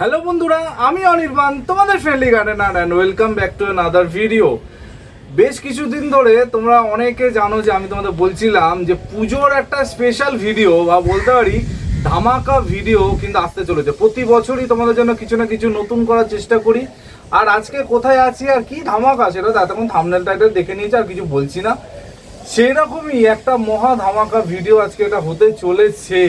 Hello বন্ধুরা, আমি অনির্বাণ, তোমাদের friendly gardener and welcome back to other video বেশ কিছুদিন ধরে তোমরা অনেকে জানো যে আমি তোমাদের বলছিলাম যে পুজোর একটা স্পেশাল ভিডিও বা বলতে পারি ধামাকা ভিডিও কিন্তু আসতে চলেছে। প্রতি বছরই তোমাদের জন্য কিছু না কিছু নতুন করার চেষ্টা করি। আর আজকে কোথায় আছি আর কি ধামাকা, সেটা তো এতক্ষণ থামনেল টাইটেল দেখে নিয়েছি, আর কিছু বলছি না। সেই রকমই একটা মহা ধামাকা ভিডিও আজকে এটা হতে চলেছে।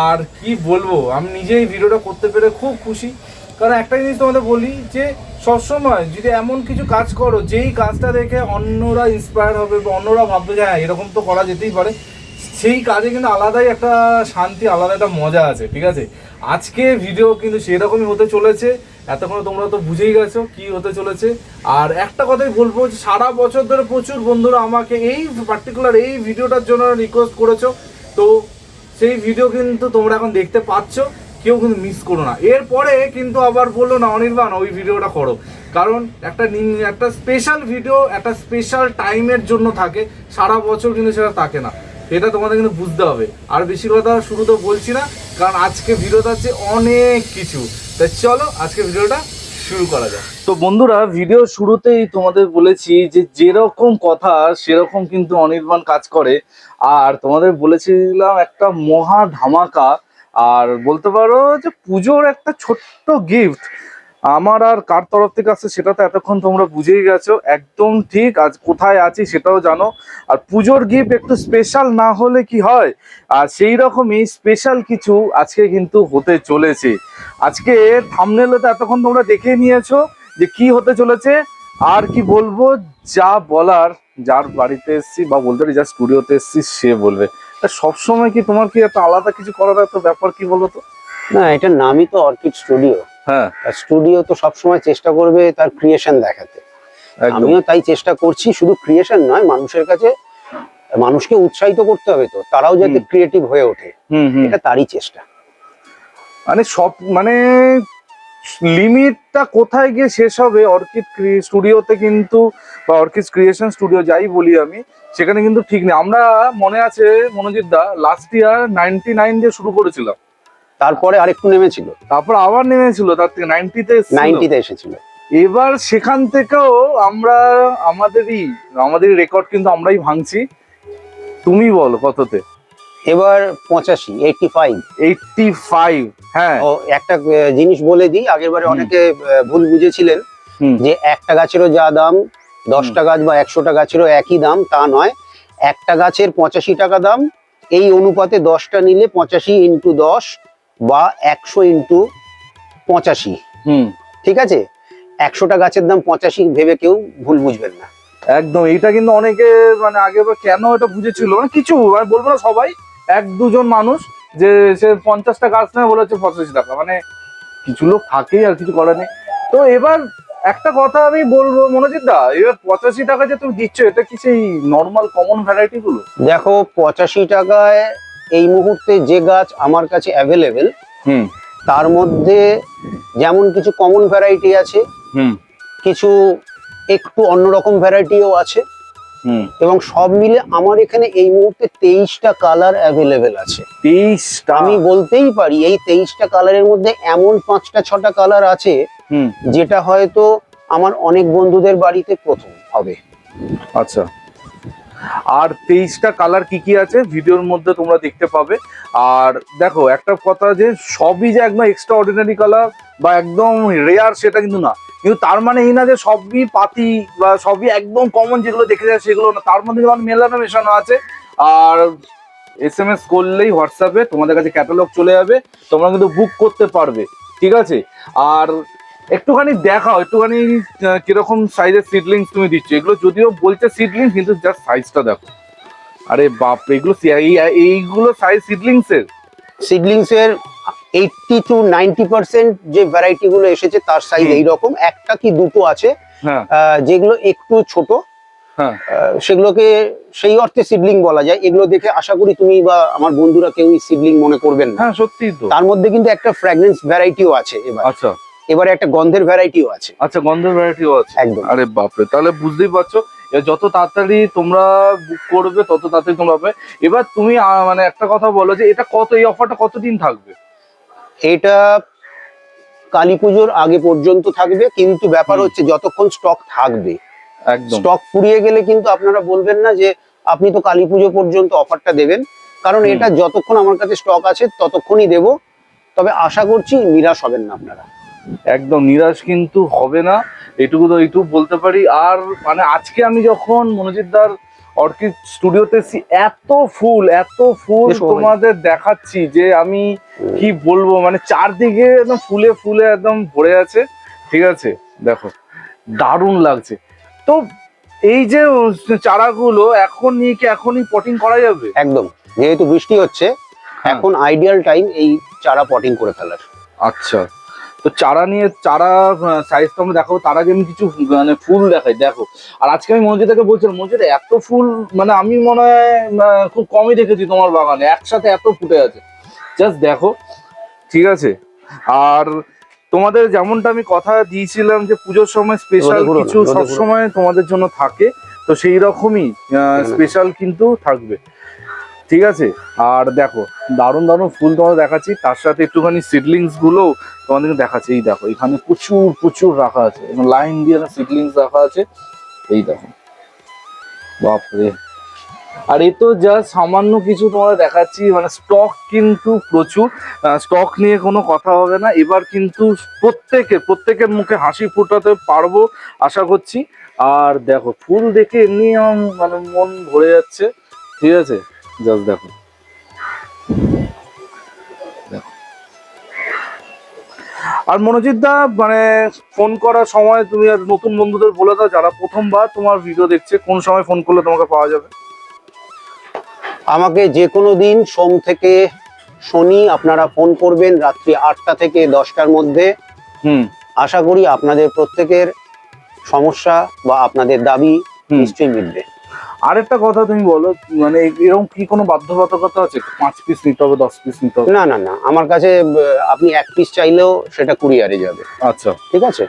আর কি বলব, আমি নিজেই ভিডিওটা করতে পেরে খুব খুশি। কারণ একটা জিনিস তোমাদের বলি যে, সবসময় যদি এমন কিছু কাজ করো, যেই কাজটা দেখে অন্যরা ইন্সপায়ার হবে বা অন্যরা ভাববে যে হ্যাঁ এরকম তো করা যেতেই পারে, সেই কাজে কিন্তু আলাদাই একটা শান্তি, আলাদা একটা মজা আছে, ঠিক আছে? আজকে ভিডিও কিন্তু সেরকমই হতে চলেছে, এতক্ষণ তোমরা তো বুঝেই গেছো কি হতে চলেছে। আর একটা কথাই বলব যে, সারা বছর ধরে প্রচুর বন্ধুরা আমাকে এই পার্টিকুলার এই ভিডিওটার জন্য রিকোয়েস্ট করেছ। তো সেই ভিডিও কিন্তু তোমরা এখন দেখতে পাচ্ছ, কেউ কিন্তু মিস করো না। এরপরে কিন্তু আবার বলল, না, অনির্বাণ, ওই ভিডিওটা করো। কারণ একটা একটা স্পেশাল ভিডিও একটা স্পেশাল টাইমের জন্য থাকে। সারা বছর কিন্তু সেটা থাকে না। এটা তোমাদের কিন্তু বুঝতে হবে। আর বেশি কথা শুরু তো বলছি না, কারণ আজকে ভিডিওটা আছে অনেক কিছু। তাই চলো, আজকে ভিডিওটা শুরু করা যাক। তো বন্ধুরা ভিডিও শুরুতেই তোমাদের বলেছি যে যেরকম কথা, সেরকম কিন্তু অনির্বাণ কাজ করে। আর তোমাদের বলেছিলাম একটা মহা ধামাকা, আর বলতে পারো যে পুজোর একটা ছোট্ট গিফট আমার আর কার তরফ থেকে আসছে সেটা তো এতক্ষণ তোমরা বুঝেই গেছো। একদম ঠিক, আজ কোথায় আছি সেটাও জানো। আর পুজোর গিফট একটু স্পেশাল না হলে কি হয়? আর সেই রকমই স্পেশাল কিছু আজকে কিন্তু হতে চলেছে। আজকে থামনেলে তো এতক্ষণ তোমরা দেখে নিয়েছো যে কি হতে চলেছে। আর কি বলব, যা বলার, যার বাড়িতে এসছি বা বলতে পারি যার স্টুডিওতে এসছি সে বলবে। সবসময় কি তোমার কি একটা আলাদা কিছু করার একটা ব্যাপার কি বলো তো না এটার নামই তো অর্কিড স্টুডিও। হ্যাঁ। স্টুডিও তো সবসময় চেষ্টা করবে তার ক্রিয়েশন দেখাতে। আমিও তাই চেষ্টা করছি শুধু ক্রিয়েশন নয় মানুষের কাছে মানুষকে উৎসাহিত করতে হবে তো তারাও যাতে ক্রিয়েটিভ হয়ে ওঠে। এটা তারই চেষ্টা। মানে সব মানে লিমিটটা কোথায় গিয়ে শেষ হবে অর্কিড স্টুডিওতে কিন্তু বা অর্কিড ক্রিয়েশন স্টুডিও যাই বলি আমি সেখানে কিন্তু ঠিক নেই। আমরা মনে আছে মনোজিৎ দা লাস্ট ইয়ার নাইনটি নাইন দিয়ে শুরু করেছিলাম। তারপরে আরেকটু নেমেছিল। তারপর আবার নেমেছিল তার থেকে নাইনটিতে নাইনটিতে এসেছিল। এবার সেখান থেকেও আমরা আমাদেরই আমাদের রেকর্ড কিন্তু আমরাই ভাঙছি। তুমি বলো কততে? এবার পঁচাশি এইটটি ফাইভ এইটটি ফাইভ হ্যাঁ। ও একটা জিনিস বলে দিই আগের বারে অনেকে ভুল বুঝেছিলেন যে একটা গাছেরও যা দাম দশটা গাছ বা একশোটা গাছেরও একই দাম তা নয়। একটা গাছের পঁচাশি টাকা দাম এই অনুপাতে দশটা নিলে পঁচাশি ইন্টু দশ বা একশো ইন্টু পঁচাশি। হুম। ঠিক আছে? একশোটা গাছের দাম পঁচাশি ভেবে কেউ ভুল বুঝবেন না। একদম এটা কিন্তু অনেকে মানে আগে বা কেন এটা বুঝেছিল? মানে কিছু মানে বলব না সবাই এক দুজন মানুষ যে সে পঞ্চাশটা গাছ নেয় বলে হচ্ছে পঁচাশি টাকা। মানে কিছু লোক থাকেই আর কিছু করার নেই। তো এবার একটা কথা আমি বলব মনোজিৎ দা এবার পঁচাশি টাকা যে তুমি দিচ্ছ এটা কি সেই নর্মাল কমন ভ্যারাইটি গুলো? দেখো পঁচাশি টাকায় এই মুহূর্তে যে গাছ আমার কাছে অ্যাভেলেবেল হুম। তার মধ্যে যেমন কিছু কমন ভ্যারাইটি আছে হুম। কিছু একটু অন্যরকম ভ্যারাইটিও আছে। হুম। এবং সব মিলে আমার এখানে এই মুহূর্তে তেইশটা কালার অ্যাভেলেবেল আছে। তেইশটা? আমি বলতেই পারি এই তেইশটা কালারের মধ্যে এমন পাঁচটা ছটা কালার আছে যেটা হয়তো আমার অনেক বন্ধুদের বাড়িতে প্রথম হবে। আচ্ছা। আর তেইশটা কালার কি কি আছে ভিডিওর মধ্যে তোমরা দেখতে পাবে। আর দেখো, একটা কথা যে সবই যে একদম এক্সট্রা অর্ডিনারি কালার বা একদম রেয়ার সেটা কিন্তু না। কিন্তু তার মানে এই না যে সবই পাতি বা সবই একদম কমন যেগুলো দেখে যায় সেগুলো না, তার মধ্যে যেমন মেলানো মেশানো আছে। আর এস এম এস করলেই হোয়াটসঅ্যাপে তোমাদের কাছে ক্যাটালগ চলে যাবে, তোমরা কিন্তু বুক করতে পারবে, ঠিক আছে? আর একটুখানি দেখাও একটুখানি কীরকম সাইজের সিডলিংস তুমি দিচ্ছ। এগুলো যদিও বলছে সিডলিংস কিন্তু জাস্ট সাইজটা দেখো। আরে বাপ এগুলো এইগুলো সাইজ সিডলিংস এর? সিডলিংস এর এইটটি টু নাইনটি পার্সেন্ট যে ভ্যারাইটি গুলো এসেছে তার সাইজ। এইরকম। একটা কি দুটো আছে হ্যাঁ। যেগুলো একটু ছোট হ্যাঁ। সেগুলোকে সেই অর্থে সিডলিং বলা যায়। এগুলো দেখে আশা করি তুমি বা আমার বন্ধুরা কেউই সিডলিং মনে করবেন না। হ্যাঁ সত্যি তো। তার মধ্যে কিন্তু একটা ফ্র্যাগনেন্স ভ্যারাইটিও আছে এবার। আচ্ছা। এবারে একটা গন্ধের ভ্যারাইটিও আছে। আচ্ছা গন্ধের ভ্যারাইটিও আছে। একদম। আরে বাপরে তাহলে বুঝতেই পারছ যত তাড়াতাড়ি তোমরা বুক করবে তত তাড়াতাড়ি তোমরা পাবে। এবার তুমি মানে একটা কথা বলো যে এটা কত এই অফারটা কতদিন থাকবে? এটা কালী পুজোর আগে পর্যন্ত থাকবে কিন্তু ব্যাপার হচ্ছে যতক্ষণ স্টক থাকবে। একদম। স্টক ফুরিয়ে গেলে কিন্তু আপনারা বলবেন না যে আপনি তো কালী পুজো পর্যন্ত অফারটা দেবেন। কারণ এটা যতক্ষণ আমার কাছে স্টক আছে ততক্ষণই দেব। তবে আশা করছি নিরাশ হবেন না আপনারা। একদম নিরাশ কিন্তু হবে না এটুকু তো এইটুকু বলতে পারি। আর মানে আজকে আমি যখন মনোজিৎদার অর্কিড স্টুডিওতে এসেছি এত ফুল এত ফুল তোমাদের দেখাচ্ছি যে আমি কি বলব মানে চারদিকে একদম ফুলে ফুলে একদম ভরে আছে। ঠিক আছে দেখো দারুণ লাগছে। তো এই যে চারাগুলো এখন নিয়ে কি এখনই পটিং করা যাবে? একদম যেহেতু বৃষ্টি হচ্ছে হ্যাঁ। এখন আইডিয়াল টাইম এই চারা পটিং করে ফেলার। আচ্ছা। তো চারা নিয়ে চারা সাইজ তো আমরা দেখাবো তার আগে আমি কিছু মানে ফুল দেখাই দেখো। আর আজকে আমি মসজিদাকে বলছিলাম মসজিদ এত ফুল মানে আমি মনে হয় খুব কমই দেখেছি তোমার বাগানে একসাথে এত ফুটে আছে। জাস্ট দেখো ঠিক আছে? আর তোমাদের যেমনটা আমি কথা দিয়েছিলাম যে পুজোর সময় স্পেশাল কিছু। সবসময় তোমাদের জন্য থাকে তো সেই রকমই স্পেশাল কিন্তু থাকবে। ঠিক আছে? আর দেখো, দারুণ দারুণ ফুল তোমাদের দেখাচ্ছি। তার সাথে একটুখানি সিডলিংসগুলো তোমাদেরকে দেখাচ্ছি। এই দেখো, এখানে প্রচুর প্রচুর রাখা আছে। লাইন দিয়ে সিডলিংস রাখা আছে। এই দেখো, বাপরে। আর এ তো জাস্ট সামান্য কিছু তোমাদের দেখাচ্ছি মানে স্টক কিন্তু প্রচুর। স্টক নিয়ে কোনো কথা হবে না। এবার কিন্তু প্রত্যেকের প্রত্যেকের মুখে হাসি ফোটাতে পারব, আশা করছি। আর দেখো, ফুল দেখে এমনি মানে মন ভরে যাচ্ছে। ঠিক আছে? জাস্ট দেখো। আর মনোজিৎ দা মানে ফোন করার সময় তুমি আর নতুন বন্ধুদের বলে দাও যারা প্রথমবার তোমার ভিডিও দেখছে কোন সময় ফোন করলে তোমাকে পাওয়া যাবে? আমাকে যে কোনো দিন সোম থেকে শনি আপনারা ফোন করবেন রাত্রি আটটা থেকে দশটার মধ্যে। হুম। আশা করি আপনাদের প্রত্যেকের সমস্যা বা আপনাদের দাবি নিশ্চয়ই মিটবে। আরেকটা কথা তুমি বলো মানে এরকম কি কোনো বাধ্যবাধকতা আছে? পাঁচ পিস নিতে হবে দশ পিস নিতে হবে? না না না আমার কাছে আপনি এক পিস চাইলেও সেটা কুরিয়ারে যাবে। আচ্ছা। ঠিক আছে?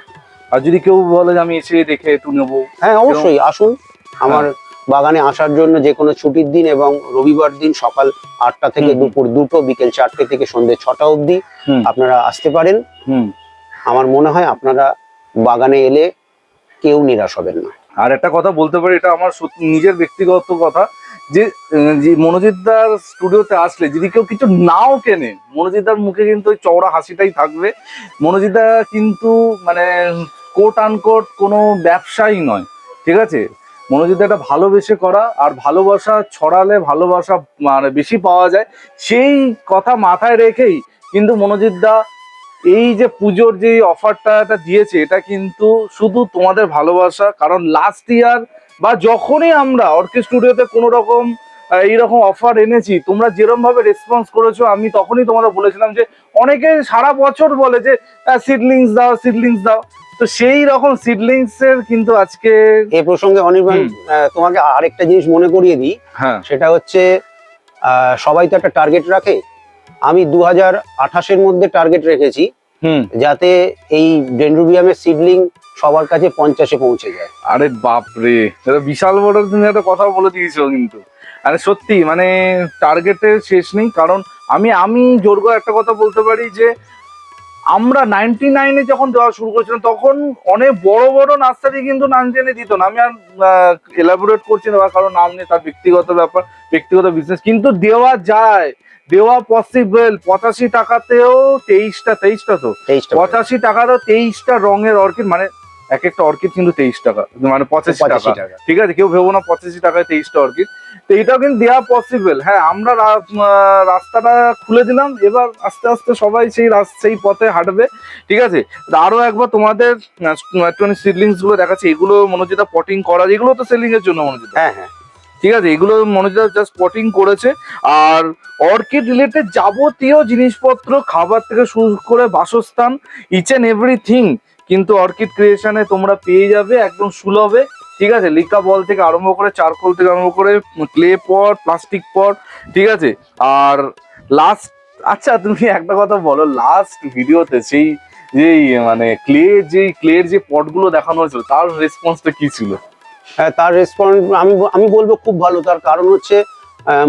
আর যদি কেউ বলে যে আমি এসে দেখে একটু নেব হ্যাঁ অবশ্যই আসুন। আমার হ্যাঁ। বাগানে আসার জন্য যে কোনো ছুটির দিন এবং রবিবার দিন সকাল আটটা থেকে দুপুর দুটো বিকেল চারটে থেকে সন্ধ্যে ছটা অবধি আপনারা আসতে পারেন। হুম। আমার মনে হয় আপনারা বাগানে এলে কেউ নিরাশ হবেন না। আর একটা কথা বলতে পারি, এটা আমার নিজের ব্যক্তিগত কথা, যে মনোজিৎদার স্টুডিওতে আসলে যদি কেউ কিছু নাও কেনে, মনোজিৎদার মুখে কিন্তু ওই চওড়া হাসিটাই থাকবে। মনোজিৎদা কিন্তু মানে কোট আনকোট কোনো ব্যবসায়ী নয়, ঠিক আছে? মনোজিৎদা এটা ভালোবেসে করা আর ভালোবাসা ছড়ালে ভালোবাসা মানে বেশি পাওয়া যায়, সেই কথা মাথায় রেখেই কিন্তু মনোজিৎদা এই যে পুজোর যে অফারটা এটা দিয়েছে এটা কিন্তু শুধু তোমাদের ভালোবাসা কারণ লাস্ট ইয়ার বা যখনই আমরা অর্কে স্টুডিওতে কোনো রকম এইরকম অফার এনেছি তোমরা যেরকম ভাবে রেসপন্স করেছ আমি তখনই তোমরা বলেছিলাম যে অনেকে সারা বছর বলে যে সিডলিংস দাও সিডলিংস দাও। তো সেই রকম সিডলিংস এর কিন্তু আজকে এ প্রসঙ্গে অনির্বাণ। তোমাকে আরেকটা জিনিস মনে করিয়ে দিই। হ্যাঁ। সেটা হচ্ছে আহ, সবাই তো একটা টার্গেট রাখে। আমি দু হাজার আঠাশের মধ্যে টার্গেট রেখেছি যাতে এই ডেন্ড্রোবিয়ামের সিডলিং সবার কাছে পঞ্চাশে পৌঁছে যায়। আরে বাপরে বিশাল বড় তুমি একটা কথা বলে দিয়েছ কিন্তু। আরে সত্যি মানে টার্গেটের শেষ নেই কারণ আমি আমি জোর করে একটা কথা বলতে পারি যে আমরা নাইনটি নাইনে যখন দেওয়া শুরু করেছিলাম তখন অনেক বড় বড় নার্সারি কিন্তু নাম জেনে দিত না। আমি আর এলাবোরেট করছি না বা কারও নাম নেই তার ব্যক্তিগত ব্যাপার ব্যক্তিগত বিজনেস কিন্তু দেওয়া যায়। দেওয়া পসিবল পঁচাশি টাকাতেও তেইশটা তেইশটা তো? পঁচাশি টাকারও তেইশটা রঙের অর্কিড মানে এক একটা অর্কিড কিন্তু তেইশ টাকা মানে পঁচাশি টাকা। ঠিক আছে কেউ ভেবো না পঁচাশি টাকায় তেইশটা অর্কিড। তো এটাও কিন্তু দেওয়া পসিবল হ্যাঁ আমরা রাস্তাটা খুলে দিলাম এবার আস্তে আস্তে সবাই সেই সেই পথে হাঁটবে। ঠিক আছে? আরও একবার তোমাদের সিডলিংসগুলো দেখাচ্ছে। এগুলো মনোজিতা পটিং করা এগুলো তো সেলিং এর জন্য মনোজিতা হ্যাঁ হ্যাঁ। ঠিক আছে, এগুলো মনোজিতা জাস্ট স্পটিং করেছে। আর অর্কিড রিলেটেড যাবতীয় জিনিসপত্র, খাবার থেকে শুরু করে বাসস্থান ইচ এন্ড এভরিথিং কিন্তু অর্কিড ক্রিয়েশনে তোমরা পেয়ে যাবে, একদম সুলভে। ঠিক আছে, লিকা বল থেকে আরম্ভ করে, চারকোল থেকে আরম্ভ করে, ক্লে পট প্লাস্টিক পট, ঠিক আছে। আর লাস্ট আচ্ছা তুমি একটা কথা বলো লাস্ট ভিডিওতে সেই, যেই মানে ক্লে যে ক্লের যে পটগুলো দেখানো হয়েছিল, তার রেসপন্সটা কি ছিল? তার রেসপন্স আমি আমি বলব খুব ভালো। তার কারণ হচ্ছে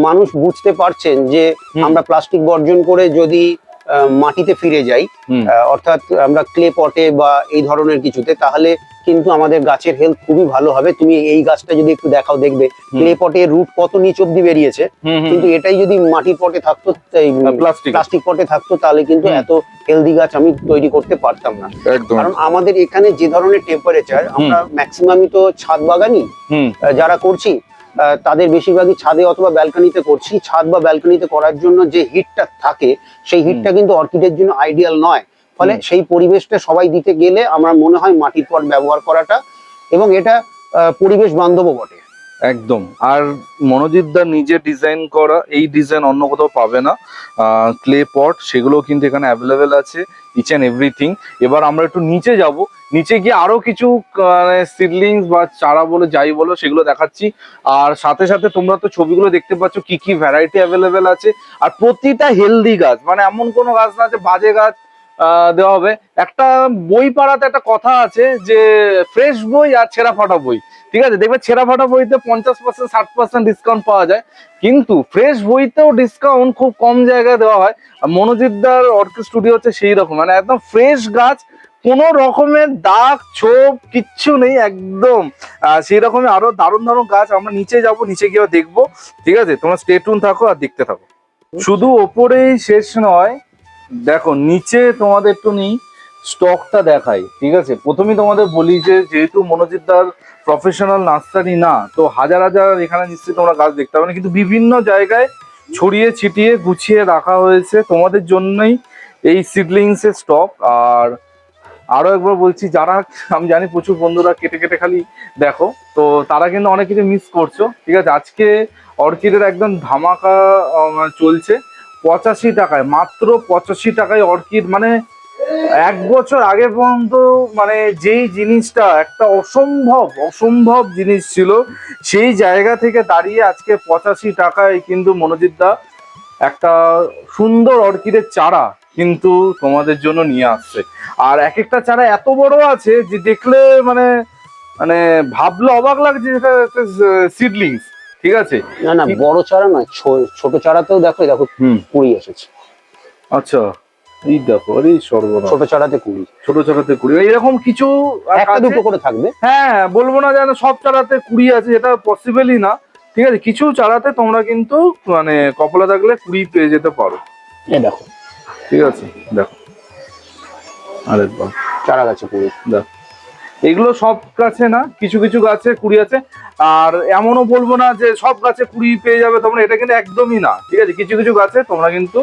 মানুষ বুঝতে পারছেন যে আমরা প্লাস্টিক বর্জন করে যদি মাটিতে ফিরে যাই অর্থাৎ আমরা ক্লে পটে বা এই ধরনের কিছুতে তাহলে কিন্তু আমাদের গাছের হেলথ খুবই ভালো হবে। তুমি এই গাছটা যদি একটু দেখাও দেখবে ক্লে পটে রুট কত নিচ অব্দি বেরিয়েছে। কিন্তু এটাই যদি মাটির পটে থাকতো প্লাস্টিক পটে থাকতো তাহলে কিন্তু এত হেলদি গাছ আমি তৈরি করতে পারতাম না। কারণ আমাদের এখানে যে ধরনের টেম্পারেচার আমরা ম্যাক্সিমামই তো ছাদ বাগানি হুম। আহ, যারা করছি তাদের বেশিরভাগই ছাদে অথবা ব্যালকানিতে করছি। ছাদ বা ব্যালকানিতে করার জন্য যে হিটটা থাকে সেই হিটটা কিন্তু অর্কিডের জন্য আইডিয়াল নয়। ফলে সেই পরিবেশটা সবাই দিতে গেলে আমার মনে হয় মাটির পট ব্যবহার করাটা এবং এটা পরিবেশ বান্ধবও বটে। একদম। আর মনোজিৎদার নিজে ডিজাইন করা, এই ডিজাইন অন্য কোথাও পাবে না। ক্লে পট সেগুলো কিন্তু এখানে অ্যাভেলেবেল আছে ইচ অ্যান্ড এভরিথিং এবার আমরা একটু নিচে যাব। নিচে গিয়ে আরও কিছু সিডলিংস বা চারা বলে, যাই বলো, সেগুলো দেখাচ্ছি। আর সাথে সাথে তোমরা তো ছবিগুলো দেখতে পাচ্ছ, কি কি ভ্যারাইটি অ্যাভেলেবেল আছে। আর প্রতিটা হেলদি গাছ মানে এমন কোনো গাছ না যে বাজে গাছ দেওয়া হবে। একটা বই পাড়াতে একটা কথা আছে যে ফ্রেশ বই আর ছেঁড়া ফাটা বই। ঠিক আছে? দেখবে ছেঁড়া ফাটা বইতে পঞ্চাশ পার্সেন্ট ষাট পার্সেন্ট ডিসকাউন্ট পাওয়া যায়। কিন্তু ফ্রেশ বইতেও ডিসকাউন্ট খুব কম জায়গায় দেওয়া হয়। আর মনোজিৎদার অর্কিড স্টুডিও হচ্ছে সেই রকম। মানে একদম ফ্রেশ গাছ, কোনো রকমের দাগ, ছোপ, কিচ্ছু নেই, একদম। সেই রকমের আরও দারুণ দারুণ গাছ। আমরা নিচে যাব, নিচে গিয়ে দেখব। ঠিক আছে? তোমরা স্টেটুন থাকো আর দেখতে থাকো। শুধু ওপরেই শেষ নয় দেখো, নিচে তোমাদের একটু নেই স্টকটা দেখাই, ঠিক আছে? প্রথমেই তোমাদের বলি যে, যেহেতু মনোজিৎদার প্রফেশনাল নার্সারি না, তো হাজার হাজার এখানে নিশ্চয়ই তোমরা গাছ দেখতে পাবে কিন্তু বিভিন্ন জায়গায় ছড়িয়ে ছিটিয়ে গুছিয়ে রাখা হয়েছে। তোমাদের জন্যই এই সিডলিংস এর স্টক আর আরও একবার বলছি, যারা, আমি জানি প্রচুর বন্ধুরা কেটে কেটে খালি দেখো, তো তারা কিন্তু অনেক কিছু মিস করছ, ঠিক আছে? আজকে অর্কিডের একদম ধামাকা চলছে। পঁচাশি টাকায়, মাত্র পঁচাশি টাকায় অর্কিড মানে এক বছর আগে পর্যন্ত মানে যেই জিনিসটা একটা অসম্ভব অসম্ভব জিনিস ছিল, সেই জায়গা থেকে দাঁড়িয়ে আজকে পঁচাশি টাকায় কিন্তু মনোজিৎদা একটা সুন্দর অর্কিডের চারা কিন্তু তোমাদের জন্য নিয়ে আসছে। আর এক একটা চারা এত বড় আছে যে দেখলে মানে মানে ভাবলে অবাক লাগছে সিডলিংস ঠিক আছে? না না বড় চারা নয় ছো- ছোট চারাতেও দেখো দেখো কুড়ি এসেছে। আচ্ছা এই দেখো আরে সর্বনাশ। ছোট চারাতে কুড়ি। ছোট চারাতে কুড়ি এরকম কিছু একটা দুটো করে থাকবে। হ্যাঁ বলব না যেন সব চারাতে কুড়ি আছে এটা পসিবলই না। ঠিক আছে কিছু চারাতে তোমরা কিন্তু মানে কপলা থাকলে কুড়ি পেয়ে যেতে পারো। এই দেখো। ঠিক আছে দেখো। চারা গাছে কুড়ি। দেখো। এগুলো সব গাছে না, কিছু কিছু গাছে কুড়ি আছে। আর এমনও বলব না যে সব গাছে কুড়ি পেয়ে যাবে তোমরা, এটা কিন্তু একদমই না, ঠিক আছে? কিছু কিছু গাছে তোমরা কিন্তু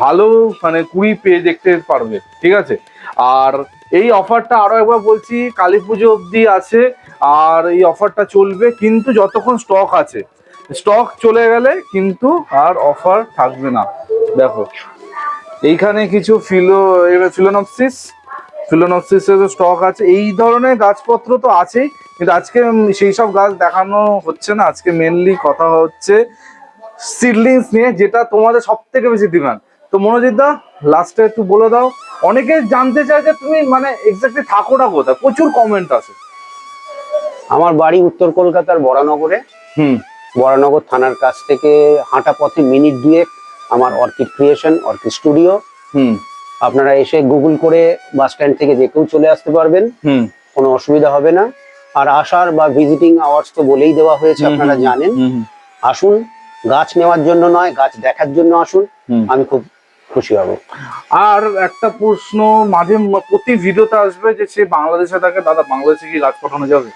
ভালো মানে কুড়ি পেয়ে দেখতে পারবে, ঠিক আছে? আর এই অফারটা আরও একবার বলছি, কালী পুজো অবধি আছে, আর এই অফারটা চলবে, কিন্তু যতক্ষণ স্টক আছে। স্টক চলে গেলে কিন্তু আর অফার থাকবে না। দেখো, এইখানে কিছু ফিলো ফিলোনপসিস ফিলোনপসিসের স্টক আছে এই ধরনের গাছপত্র তো আছেই কিন্তু আজকে সেই সব গাছ দেখানো হচ্ছে না। আজকে মেনলি কথা হচ্ছে সিডলিংস নিয়ে যেটা তোমাদের সব থেকে বেশি ডিমান্ড তো মনোজিৎ দা লাস্টে একটু বলে দাও। অনেকে জানতে চায় যে তুমি মানে এক্স্যাক্টলি থাকোটা কোথায়? প্রচুর কমেন্ট আছে আমার বাড়ি উত্তর কলকাতার বরানগরে। হুম। বরানগর থানার কাছ থেকে হাঁটা পথে মিনিট দুয়েক আমার অর্কিড ক্রিয়েশন অর্কিড স্টুডিও হুম। আপনারা এসে গুগল করে বাস স্ট্যান্ড থেকে যে কেউ চলে আসতে পারবেন কোনো অসুবিধা হবে না। আর আসার বা ভিজিটিং আওয়ার্স তো বলেই দেওয়া হয়েছে আপনারা জানেন। আসুন গাছ নেওয়ার জন্য নয় গাছ দেখার জন্য আসুন। আমি খুব খুশি হব। আর একটা প্রশ্ন মাঝে প্রতি ভিডিওতে আসবে যে সে বাংলাদেশে থাকে দাদা বাংলাদেশে কি গাছ পাঠানো যাবে?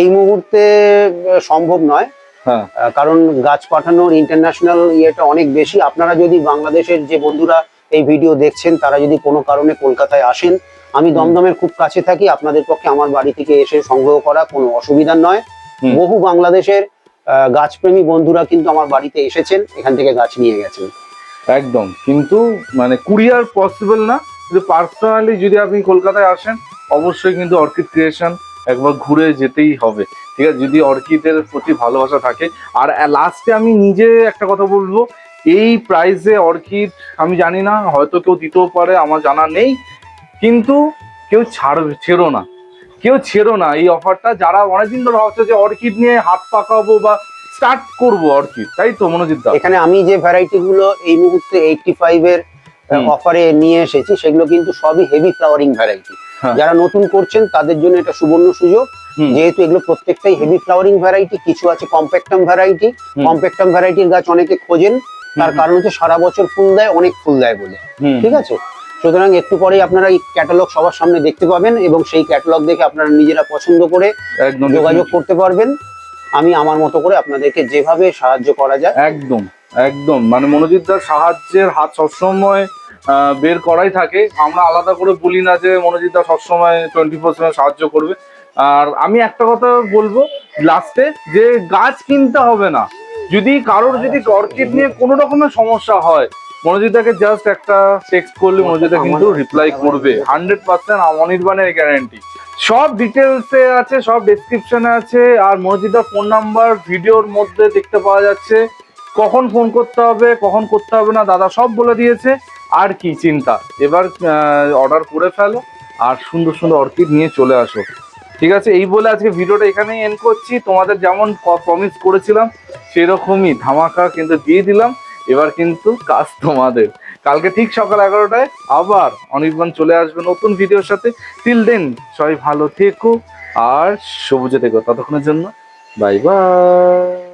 এই মুহূর্তে সম্ভব নয়। হ্যাঁ। কারণ গাছ পাঠানোর ইন্টারন্যাশনাল ইয়েটা অনেক বেশি। আপনারা যদি বাংলাদেশের যে বন্ধুরা এই ভিডিও দেখছেন তারা যদি কোনো কারণে কলকাতায় আসেন আমি দমদমের খুব কাছে থাকি আপনাদের পক্ষে আমার বাড়ি থেকে এসে সংগ্রহ করা কোনো অসুবিধা নয়। বহু বাংলাদেশের গাছপ্রেমী বন্ধুরা কিন্তু আমার বাড়িতে এসেছেন এখান থেকে গাছ নিয়ে গেছেন। একদম। কিন্তু মানে কুরিয়ার পসিবল না কিন্তু পার্সোনালি যদি আপনি কলকাতায় আসেন অবশ্যই কিন্তু অর্কিড ক্রিয়েশন একবার ঘুরে যেতেই হবে। ঠিক আছে? যদি অর্কিডের প্রতি ভালোবাসা থাকে। আর লাস্টে আমি নিজে একটা কথা বলব এই প্রাইসে অর্কিড আমি জানি না হয়তো কেউ দিতেও পারে আমার জানা নেই। কিন্তু কেউ ছাড় ছেড়ো না। কেউ ছেড়ো না এই অফারটা যারা অনেকদিন ধরে ভাবছে যে অর্কিড নিয়ে হাত পাকাবো বা স্টার্ট করব অর্কিড তাই তো মনোজিৎ দা? এখানে আমি যে ভ্যারাইটি গুলো এই মুহূর্তে এইটটি ফাইভ এর অফারে নিয়ে এসেছি সেগুলো কিন্তু সবই হেভি ফ্লাওয়ারিং ভ্যারাইটি। যারা নতুন করছেন তাদের জন্য এটা সুবর্ণ সুযোগ। যেহেতু এগুলো প্রত্যেকটাই হেভি ফ্লাওয়ারিং ভ্যারাইটি কিছু আছে কম্প্যাক্টাম ভ্যারাইটি। কম্প্যাক্টাম ভ্যারাইটির গাছ অনেকে খোঁজেন। তার কারণ হচ্ছে সারা বছর ফুল দেয় অনেক ফুল দেয় বলে। ঠিক আছে? সুতরাং একটু পরেই আপনারা এই ক্যাটালগ সবার সামনে দেখতে পাবেন এবং সেই ক্যাটালগ দেখে আপনারা নিজেরা পছন্দ করে যোগাযোগ করতে পারবেন। আমি আমার মতো করে আপনাদেরকে যেভাবে সাহায্য করা যায়। একদম একদম। মানে মনোজিৎদার সাহায্যের হাত সবসময় বের করাই থাকে। আমরা আলাদা করে বলি না যে মনোজিৎদা সবসময় টোয়েন্টি ফোর সেভেন সাহায্য করবে। আর আমি একটা কথা বলব লাস্টে যে গাছ কিনতে হবে না যদি কারোর যদি অর্কিড নিয়ে কোনো রকমের সমস্যা হয়, মনোজিৎদাকে জাস্ট একটা টেক্সট করলে মনোজিৎদা কিন্তু রিপ্লাই করবে। হান্ড্রেড পার্সেন্ট অনির্বাণের গ্যারান্টি সব ডিটেলসে আছে, সব ডেসক্রিপশনে আছে, আর মনোজিৎদার ফোন নাম্বার ভিডিওর মধ্যে দেখতে পাওয়া যাচ্ছে। কখন ফোন করতে হবে, কখন করতে হবে না, দাদা সব বলে দিয়েছে। আর কি চিন্তা? এবার অর্ডার করে ফেলো, আর সুন্দর সুন্দর অর্কিড নিয়ে চলে আসো। ঠিক আছে, এই বলে আজকে ভিডিওটা এখানেই এন্ড করছি। তোমাদের যেমন প্রমিস করেছিলাম, সেরকমই ধামাকা কিন্তু দিয়ে দিলাম। এবার কিন্তু কাজ তোমাদের। কালকে ঠিক সকাল এগারোটায় আবার অনির্বাণ চলে আসবে নতুন ভিডিওর সাথে। টিল দেন সবাই ভালো থেকো আর সবুজে থেকো। ততক্ষণের জন্য বাই বাই